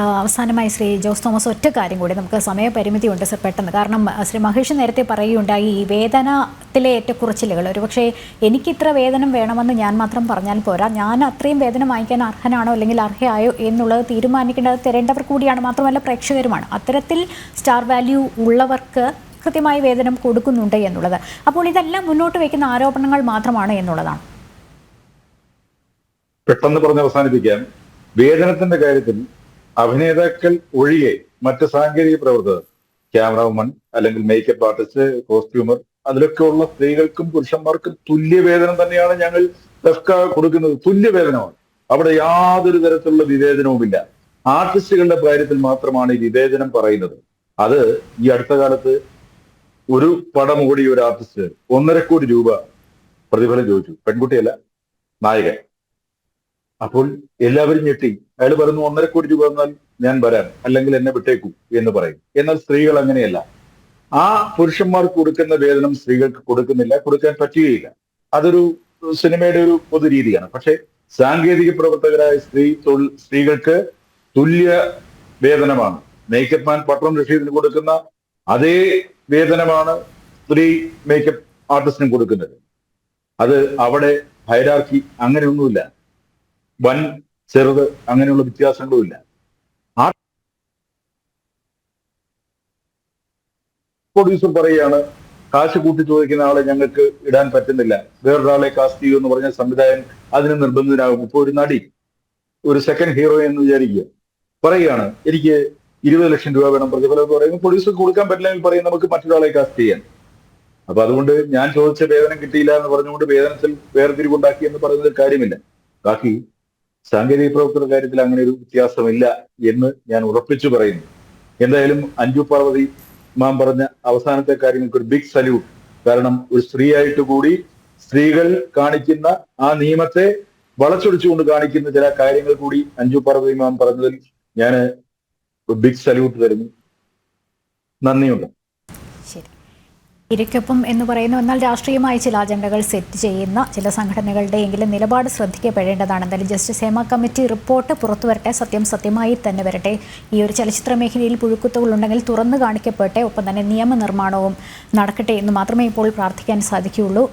അവസാനമായി ശ്രീ ജോസ് തോമസ് ഒറ്റ കാര്യം കൂടി. നമുക്ക് സമയപരിമിതി ഉണ്ട് സർ പെട്ടെന്ന്. കാരണം ശ്രീ മഹേഷ് നേരത്തെ പറയുകയുണ്ടായി ഈ വേതനത്തിലെ ഏറ്റക്കുറച്ചിലുകൾ. ഒരുപക്ഷെ എനിക്ക് ഇത്ര വേതനം വേണമെന്ന് ഞാൻ മാത്രം പറഞ്ഞാൽ പോരാ. ഞാൻ അത്രയും വേതനം വാങ്ങിക്കാൻ അർഹനാണോ അല്ലെങ്കിൽ അർഹയായോ എന്നുള്ളത് തീരുമാനിക്കേണ്ടത് തരേണ്ടവർ കൂടിയാണ്. മാത്രമല്ല പ്രേക്ഷകരുമാണ്. അത്തരത്തിൽ സ്റ്റാർ വാല്യൂ ഉള്ളവർക്ക് കൃത്യമായി വേതനം കൊടുക്കുന്നുണ്ട് എന്നുള്ളത്. അപ്പോൾ ഇതെല്ലാം മുന്നോട്ട് വയ്ക്കുന്ന ആരോപണങ്ങൾ മാത്രമാണ് എന്നുള്ളതാണ്. പെട്ടെന്ന് പറഞ്ഞ് അവസാനിപ്പിക്കാൻ വേതനത്തിന്റെ കാര്യത്തിൽ അഭിനേതാക്കൾ ഒഴികെ മറ്റ് സാങ്കേതിക പ്രവർത്തകർ ക്യാമറമാൻ അല്ലെങ്കിൽ മേക്കപ്പ് ആർട്ടിസ്റ്റ് കോസ്റ്റ്യൂമർ അതിലൊക്കെ ഉള്ള സ്ത്രീകൾക്കും പുരുഷന്മാർക്കും തുല്യ വേതനം തന്നെയാണ് ഞങ്ങൾ ലെഫ്ക കൊടുക്കുന്നത്. തുല്യ വേതനമാണ് അവിടെ യാതൊരു തരത്തിലുള്ള വിവേചനവുമില്ല. ആർട്ടിസ്റ്റുകളുടെ കാര്യത്തിൽ മാത്രമാണ് ഈ വിവേചനം പറയുന്നത്. അത് ഈ അടുത്ത കാലത്ത് ഒരു പടം ഓടിയ ഒരു ആർട്ടിസ്റ്റ് ഒന്നര കോടി രൂപ പ്രതിഫലം ചോദിച്ചു. പെൺകുട്ടിയല്ല നായകൻ അപ്പോൾ എല്ലാവരും ഞെട്ടി. അയാൾ പറയുന്നു ഒന്നര കോടി രൂപ എന്നാൽ ഞാൻ വരാം അല്ലെങ്കിൽ എന്നെ വിട്ടേക്കൂ എന്ന് പറയും. എന്നാൽ സ്ത്രീകൾ അങ്ങനെയല്ല. ആ പുരുഷന്മാർക്ക് കൊടുക്കുന്ന വേതനം സ്ത്രീകൾക്ക് കൊടുക്കുന്നില്ല കൊടുക്കാൻ പറ്റുകയില്ല. അതൊരു സിനിമയുടെ ഒരു പൊതു രീതിയാണ്. പക്ഷെ സാങ്കേതിക പ്രവർത്തകരായ സ്ത്രീ തൊഴിൽ സ്ത്രീകൾക്ക് തുല്യ വേതനമാണ്. മേക്കപ്പ് മാൻ പട്ടണം റഷീദിന് കൊടുക്കുന്ന അതേ വേതനമാണ് സ്ത്രീ മേക്കപ്പ് ആർട്ടിസ്റ്റിനും കൊടുക്കുന്നത്. അത് അവിടെ ഹൈരാർക്കി അങ്ങനെയൊന്നുമില്ല. വൻ ചെറുത് അങ്ങനെയുള്ള വ്യത്യാസങ്ങളുമില്ല പ്രൊഡ്യൂസർ പറയുകയാണ് കാശ് കൂട്ടി ചോദിക്കുന്ന ആളെ ഞങ്ങൾക്ക് ഇടാൻ പറ്റുന്നില്ല. വേറൊരാളെ കാസ്റ്റ് ചെയ്യൂ എന്ന് പറഞ്ഞ സംവിധായകൻ അതിന് നിർബന്ധിതനാകും. ഇപ്പൊ ഒരു നടി ഒരു സെക്കൻഡ് ഹീറോ എന്ന് വിചാരിക്കുക. പറയുകയാണ് എനിക്ക് ഇരുപത് ലക്ഷം രൂപ വേണം. പ്രതിഫലം എന്ന് പറയുമ്പോൾ പ്രൊഡ്യൂസർക്ക് കൊടുക്കാൻ പറ്റില്ലെങ്കിൽ പറയും നമുക്ക് മറ്റൊരാളെ കാസ്റ്റ് ചെയ്യാൻ. അപ്പൊ അതുകൊണ്ട് ഞാൻ ചോദിച്ച വേതനം കിട്ടിയില്ല എന്ന് പറഞ്ഞുകൊണ്ട് വേതനത്തിൽ വേർതിരിവുണ്ടാക്കി എന്ന് പറയുന്നത് കാര്യമില്ല. ബാക്കി സാങ്കേതിക പ്രവർത്തന കാര്യത്തിൽ അങ്ങനെ ഒരു വ്യത്യാസമില്ല എന്ന് ഞാൻ ഉറപ്പിച്ചു പറയുന്നു. എന്തായാലും അഞ്ജു പാർവതി മാം പറഞ്ഞ അവസാനത്തെ കാര്യങ്ങൾക്ക് ഒരു ബിഗ് സല്യൂട്ട് കാരണം ഒരു സ്ത്രീയായിട്ട് കൂടി സ്ത്രീകൾ കാണിക്കുന്ന ആ നിയമത്തെ വളച്ചൊടിച്ചുകൊണ്ട് കാണിക്കുന്ന ചില കാര്യങ്ങൾ കൂടി അഞ്ജു പാർവതി മാം പറഞ്ഞതിൽ ഞാൻ ബിഗ് സല്യൂട്ട് തരുന്നു. നന്ദിയുണ്ട്. ഇരയ്ക്കൊപ്പം എന്ന് പറയുന്നു. എന്നാൽ രാഷ്ട്രീയമായി ചില അജണ്ടകൾ സെറ്റ് ചെയ്യുന്ന ചില സംഘടനകളുടെ എങ്കിലും നിലപാട് ശ്രദ്ധിക്കപ്പെടേണ്ടതാണ് എന്തായാലും ജസ്റ്റിസ് ഹേമ കമ്മിറ്റി റിപ്പോർട്ട് പുറത്തു വരട്ടെ. സത്യം സത്യമായി തന്നെ വരട്ടെ. ഈ ഒരു ചലച്ചിത്ര മേഖലയിൽ പുഴുക്കുത്തുകൾ ഉണ്ടെങ്കിൽ തുറന്നു കാണിക്കപ്പെട്ടെ. ഒപ്പം തന്നെ നിയമനിർമ്മാണവും നടക്കട്ടെ എന്ന് മാത്രമേ ഇപ്പോൾ പ്രാർത്ഥിക്കാൻ സാധിക്കുകയുള്ളൂ.